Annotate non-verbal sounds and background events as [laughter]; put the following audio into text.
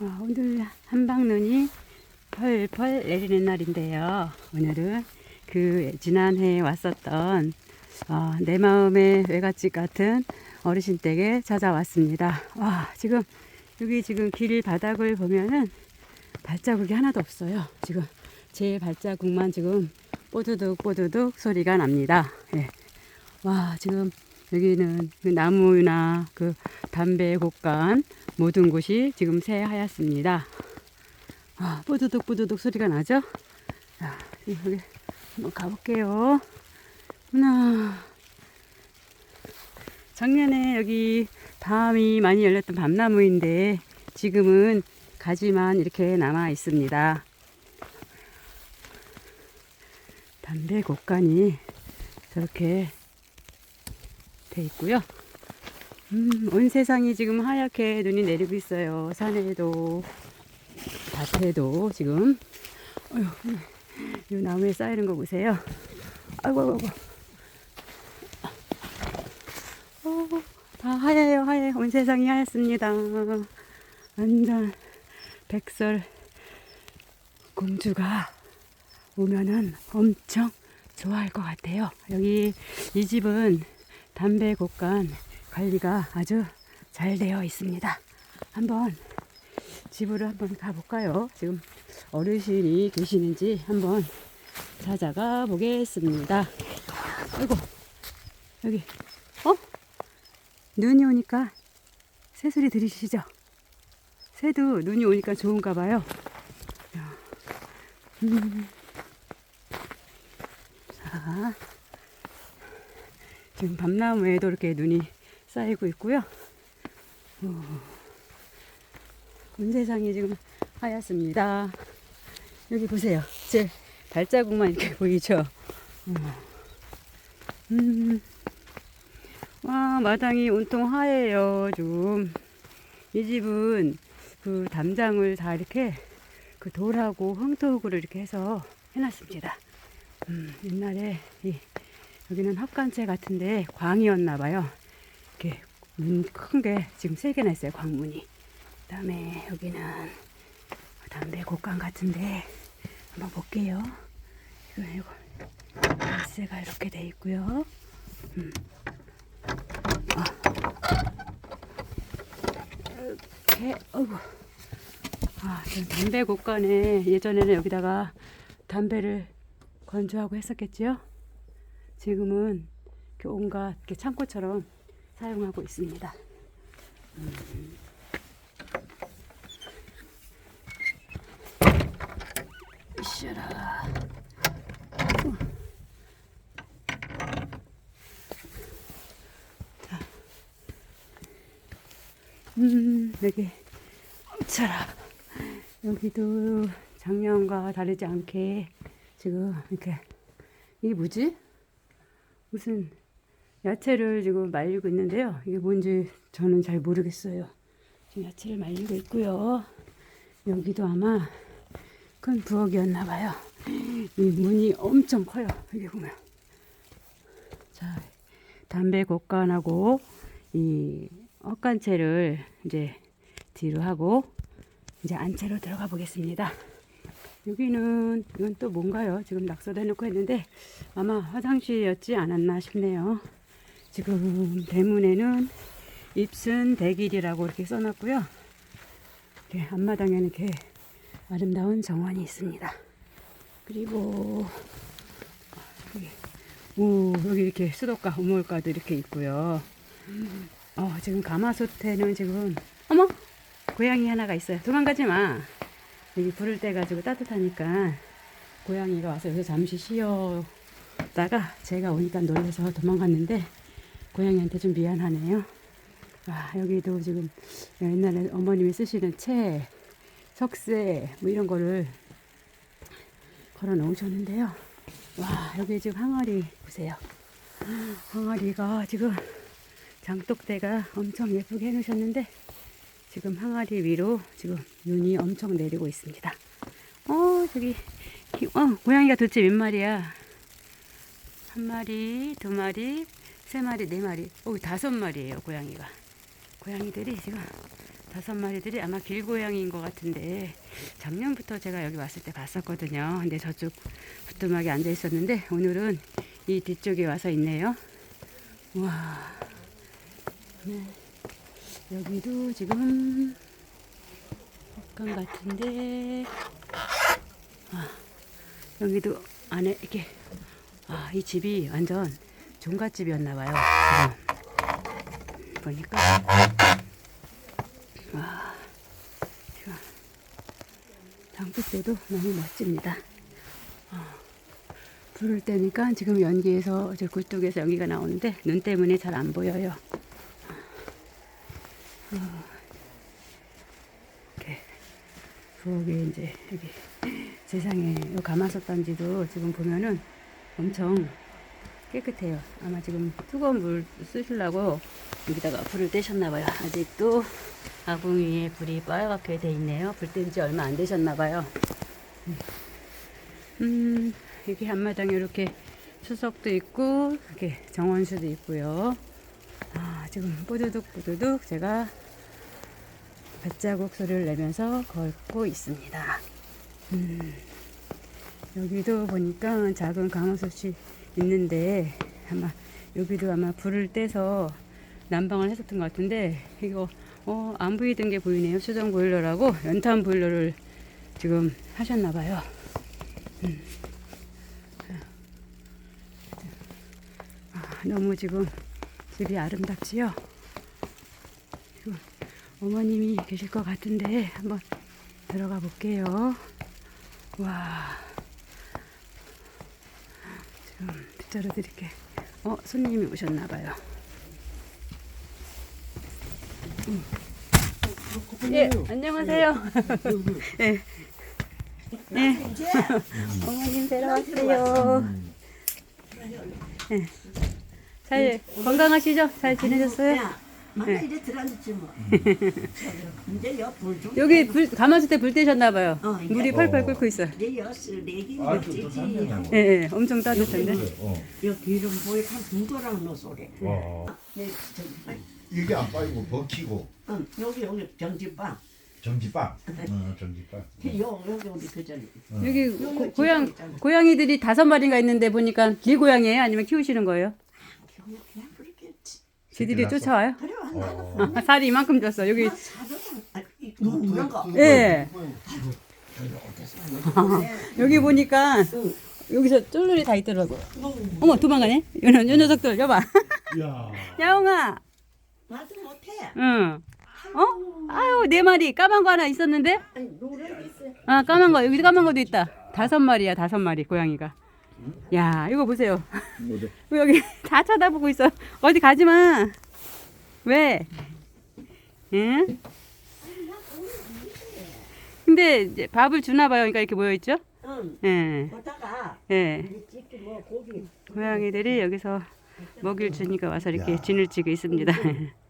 어, 오늘 한방눈이 펄펄 내리는 날인데요. 오늘은 그 지난해에 왔었던 어, 내 마음의 외갓집 같은 어르신 댁에 찾아왔습니다. 와, 지금 여기 지금 길 바닥을 보면은 발자국이 하나도 없어요. 지금 제 발자국만 지금 뽀드득 뽀드득 소리가 납니다. 예. 와, 지금 여기는 그 나무나 그 담배 곳간 모든 곳이 지금 새하얗습니다. 아, 뽀드득 뽀드득 소리가 나죠? 자, 여기 한번 가볼게요. 하나. 작년에 여기 밤이 많이 열렸던 밤나무인데 지금은 가지만 이렇게 남아 있습니다. 담배 곳간이 저렇게 돼 있고요. 음, 온 세상이 지금 하얗게 눈이 내리고 있어요. 산에도 밭에도 지금 어휴, 이 나무에 쌓이는 거 보세요. 아이고 아이고 아이고. 어, 다 하얘요 하얘. 온 세상이 하얗습니다. 완전 백설 공주가 오면은 엄청 좋아할 것 같아요. 여기 이 집은 담배 곳간 관리가 아주 잘 되어 있습니다. 한번 집으로 한번 가볼까요? 지금 어르신이 계시는지 한번 찾아가 보겠습니다. 아이고, 여기, 어? 눈이 오니까 새소리 들으시죠? 새도 눈이 오니까 좋은가 봐요. 음. 자, 지금 밤나무에도 이렇게 눈이 쌓이고 있고요. 어, 온 세상이 지금 하얗습니다. 여기 보세요. 제 발자국만 이렇게 [laughs] 보이죠? 어. 음. 와, 마당이 온통 하얘요, 좀. 이 집은 그 담장을 다 이렇게 그 돌하고 황토구를 이렇게 해서 해놨습니다. 음, 옛날에 이, 여기는 헛간채 같은데 광이었나 봐요. 이렇게 문 큰 게 지금 세 개나 있어요. 광문이. 그다음에 여기는 담배 곡간 같은데 한번 볼게요. 이거 이거 열쇠가 이렇게 돼 있고요. 음. 아. 이렇게 어구. 아, 저 담배 곡간에 예전에는 여기다가 담배를 건조하고 했었겠지요. 지금은 온갖 창고처럼 사용하고 있습니다. 음. 으쌰라. 음, 여기, 엄차라. 여기도 작년과 다르지 않게 지금 이렇게, 이게 뭐지? 무슨 야채를 지금 말리고 있는데요. 이게 뭔지 저는 잘 모르겠어요. 지금 야채를 말리고 있고요. 여기도 아마 큰 부엌이었나 봐요. 이 문이 엄청 커요. 여기 보면. 자, 담배 곡간하고 이 엇간채를 이제 뒤로 하고 이제 안채로 들어가 보겠습니다. 여기는 이건 또 뭔가요? 지금 낙서도 해놓고 했는데 아마 화장실이었지 않았나 싶네요. 지금 대문에는 입순 대길이라고 이렇게 써놨고요. 이렇게 앞마당에는 이렇게 아름다운 정원이 있습니다. 그리고 여기, 오, 여기 이렇게 수도가 우물가도 이렇게 있고요. 어, 지금 가마솥에는 지금 어머 고양이 하나가 있어요. 도망가지 마. 여기 불을 때 가지고 따뜻하니까 고양이가 와서 여기서 잠시 쉬었다가 제가 오니까 놀라서 도망갔는데 고양이한테 좀 미안하네요. 아, 여기도 지금 옛날에 어머님이 쓰시는 채, 석쇠 뭐 이런 거를 걸어 놓으셨는데요. 와, 여기 지금 항아리 보세요. 항아리가 지금 장독대가 엄청 예쁘게 해놓으셨는데 지금 항아리 위로 지금 눈이 엄청 내리고 있습니다. 어, 저기, 기- 어, 고양이가 도대체 몇 마리야? 한 마리, 두 마리, 세 마리, 네 마리, 오, 다섯 마리예요, 고양이가. 고양이들이 지금 다섯 마리들이 아마 길고양이인 것 같은데 작년부터 제가 여기 왔을 때 봤었거든요. 근데 저쪽 부뚜막에 앉아 있었는데 오늘은 이 뒤쪽에 와서 있네요. 와, 네. 여기도 지금 헛간 같은데 아, 여기도 안에 이렇게 아, 이 집이 완전 종갓집이었나 봐요. 지금 보니까 와, 지금 장빛대도 너무 멋집니다. 아, 불을 때니까 지금 연기에서 저 굴뚝에서 연기가 나오는데 눈 때문에 잘 안 보여요. 어, 이렇게 부엌에 이제 여기 세상에 이 가마솥 단지도 지금 보면은 엄청 깨끗해요. 아마 지금 뜨거운 물 쓰시려고 여기다가 불을 떼셨나 봐요. 아직도 아궁이에 불이 빨갛게 돼 있네요. 불 뗀 지 얼마 안 되셨나 봐요. 음, 여기 앞마당에 이렇게 수석도 있고 이렇게 정원수도 있고요. 아, 지금 뽀드득 뽀드득 제가 발자국 소리를 내면서 걷고 있습니다. 음, 여기도 보니까 작은 강화솥이 있는데 아마 여기도 아마 불을 떼서 난방을 했었던 것 같은데 이거 어, 안 보이던 게 보이네요. 수정 보일러라고 연탄 보일러를 지금 하셨나 봐요. 음. 아, 너무 지금 집이 아름답지요. 어머님이 계실 것 같은데 한번 들어가 볼게요. 와. 지금 빗자루 드릴게. 어, 손님이 오셨나 봐요. 음. 예, 안녕하세요. 예. 네. 어머님 뵈러 왔어요. 예. 잘 건강하시죠? 잘 지내셨어요? 네. 이래 들어앉지 뭐. 이제 옆불 좀. 여기 불 가마솥 때불 떼셨나 봐요. 어, 이제. 물이 펄펄 끓고 있어요. 이제 엿을 내기 아, 또 멋지지. 샀네. 예, 예, 엄청 따뜻한데. 어. 여 기름 보이 한두 거랑 넣어소래. 와. 네, 저기, 이게 안 빠지고 버키고 응, 여기 여기 병지빵. 정지빵. 어, 정지빵. 요 여기 우리 그 전에. 여기 고, 고양 고양이들이 다섯 마리가 있는데 보니까 길고양이에요? 아니면 키우시는 거예요? 그냥 그냥 그렇게 지들이 났어? 쫓아와요? 그래 어. 아, 살이 이만큼 쪘어. 여기 아, 이 누런 거. 예. 네. [laughs] 여기 보니까 응. 여기서 쫄쫄이 다 있더라고. 어머 도망가네. 요, 요 녀석들 여봐. 야. [laughs] 야옹아. 나도 못해. 응. 어? 아유 네 마리 까만 거 하나 있었는데? 아니 노래 있어. 아 까만 거 여기 까만 것도 있다. 다섯 마리야 다섯 마리 고양이가. 야 이거 보세요. 뭐래? [laughs] 여기 다 쳐다보고 있어. 어디 가지 마. 왜? 응? 근데 이제 밥을 주나 봐요. 그러니까 이렇게 모여 있죠? 응. 예. 예. 이 찍기 뭐 고기. 고양이들이 여기서 먹이를 주니까 와서 이렇게 야. 진을 치고 있습니다. [laughs]